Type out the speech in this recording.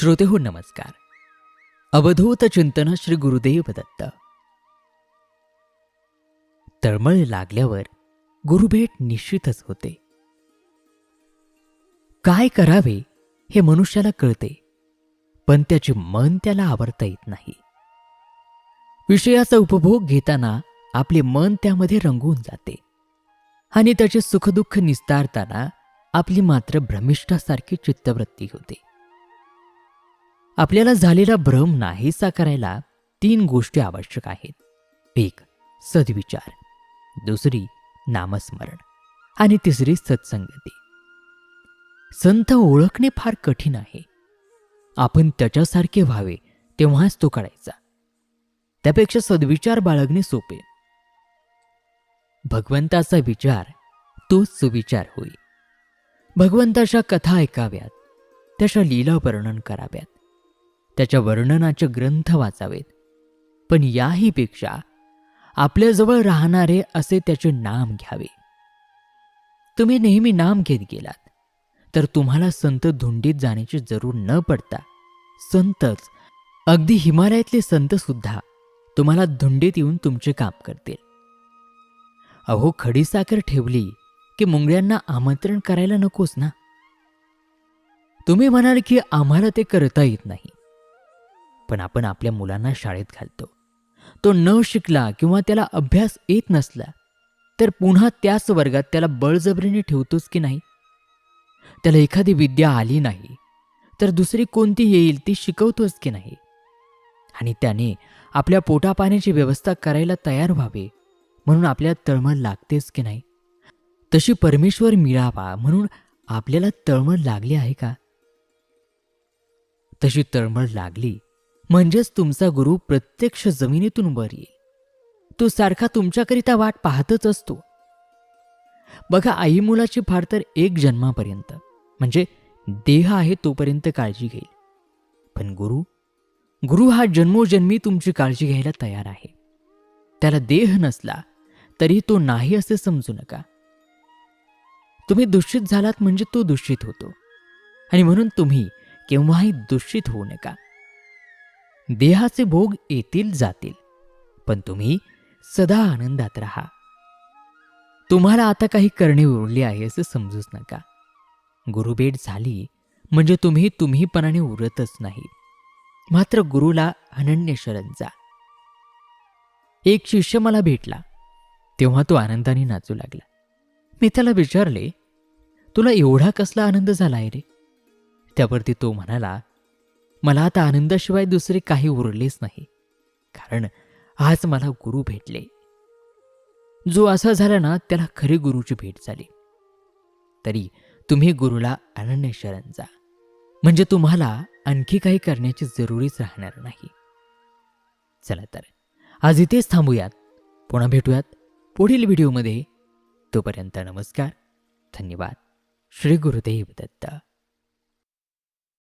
श्रोते हो नमस्कार. अवधूत चिंतन श्री गुरुदेव दत्त. तळमळ लागल्यावर गुरुभेट निश्चितच होते. काय करावे हे मनुष्याला कळते पण त्याचे मन त्याला आवरता येत नाही. विषयाचा उपभोग घेताना आपले मन त्यामध्ये रंगून जाते आणि त्याचे सुखदुःख निस्तारताना आपली मात्र भ्रमिष्ठासारखी चित्तवृत्ती होते. आपल्याला झालेला भ्रम नाहीसा करायला तीन गोष्टी आवश्यक आहेत. एक सद्विचार. दुसरी नामस्मरण. आणि तिसरी सत्संगती. संत ओळखणे फार कठीण आहे. आपण त्याच्यासारखे व्हावे तेव्हाच तो करायचा त्यापेक्षा सद्विचार बाळगणे सोपे. भगवंताचा विचार तोच सुविचार होई भगवंताच्या कथा ऐकाव्यात. त्याच्या लीला वर्णन कराव्यात. त्याच्या वर्णनाचे ग्रंथ वाचावेत. पण याहीपेक्षा आपल्याजवळ राहणारे असे त्याचे नाम घ्यावे. तुम्ही नेहमी नाम घेत गेलात तर तुम्हाला संत धुंडीत जाण्याची जरूर न पडता संतच अगदी हिमालयातले संत सुद्धा तुम्हाला धुंडीत येऊन तुमचे काम करतील. अहो खडीसाखर ठेवली की मुंगळ्यांना आमंत्रण करायला नकोस ना? तुम्ही म्हणाल की आम्हाला ते करता येत नाही. पण आपण आपल्या मुलांना शाळेत घालतो. तो न शिकला किंवा त्याला अभ्यास येत नसला तर पुन्हा त्याच वर्गात त्याला बळजबरीने ठेवतोच की नाही? त्याला एखादी विद्या आली नाही तर दुसरी कोणती येईल ती शिकवतोच की नाही? आणि त्याने आपल्या पोटापाण्याची व्यवस्था करायला तयार व्हावे म्हणून आपल्याला तळमळ लागतेच की नाही? तशी परमेश्वर मिळावा म्हणून आपल्याला तळमळ लागली आहे का? तशी तळमळ लागली म्हणजेच तुमचा गुरु प्रत्यक्ष जमिनीतून वर येईल. तो सारखा तुमच्याकरिता वाट पाहतच असतो. बघा आई मुलाची फार तर एक जन्मापर्यंत म्हणजे देह आहे तोपर्यंत काळजी घेईल. पण गुरु गुरु हा जन्मोजन्मी तुमची काळजी घ्यायला तयार आहे. त्याला देह नसला तरी तो नाही असे समजू नका. तुम्ही दूषित झालात म्हणजे तो दूषित होतो. आणि म्हणून तुम्ही केव्हाही दूषित होऊ नका. देहाचे भोग येतील जातील पण तुम्ही सदा आनंदात राहा. तुम्हाला आता काही करणे उरले आहे असं समजूच नका. गुरुभेट झाली म्हणजे तुम्ही तुम्हीपणाने उरतच नाही मात्र गुरुला अनन्य शरण जा. एक शिष्य मला भेटला तेव्हा तो आनंदाने नाचू लागला. मी त्याला विचारले तुला एवढा कसला आनंद झाला आहे रे? त्यावरती तो म्हणाला मला आता आनंदाशिवाय दुसरे काही उरलेच नाही. कारण आज मला गुरु भेटले. जो असा झाला ना त्याला खरी गुरुची भेट झाली. तरी तुम्ही गुरुला अनन्य शरण जा. म्हणजे तुम्हाला आणखी काही करण्याची जरुरीच राहणार नाही. चला तर आज इथेच थांबूयात. पुन्हा भेटूयात पुढील व्हिडिओमध्ये. तोपर्यंत नमस्कार. धन्यवाद. श्री गुरुदेव दत्त.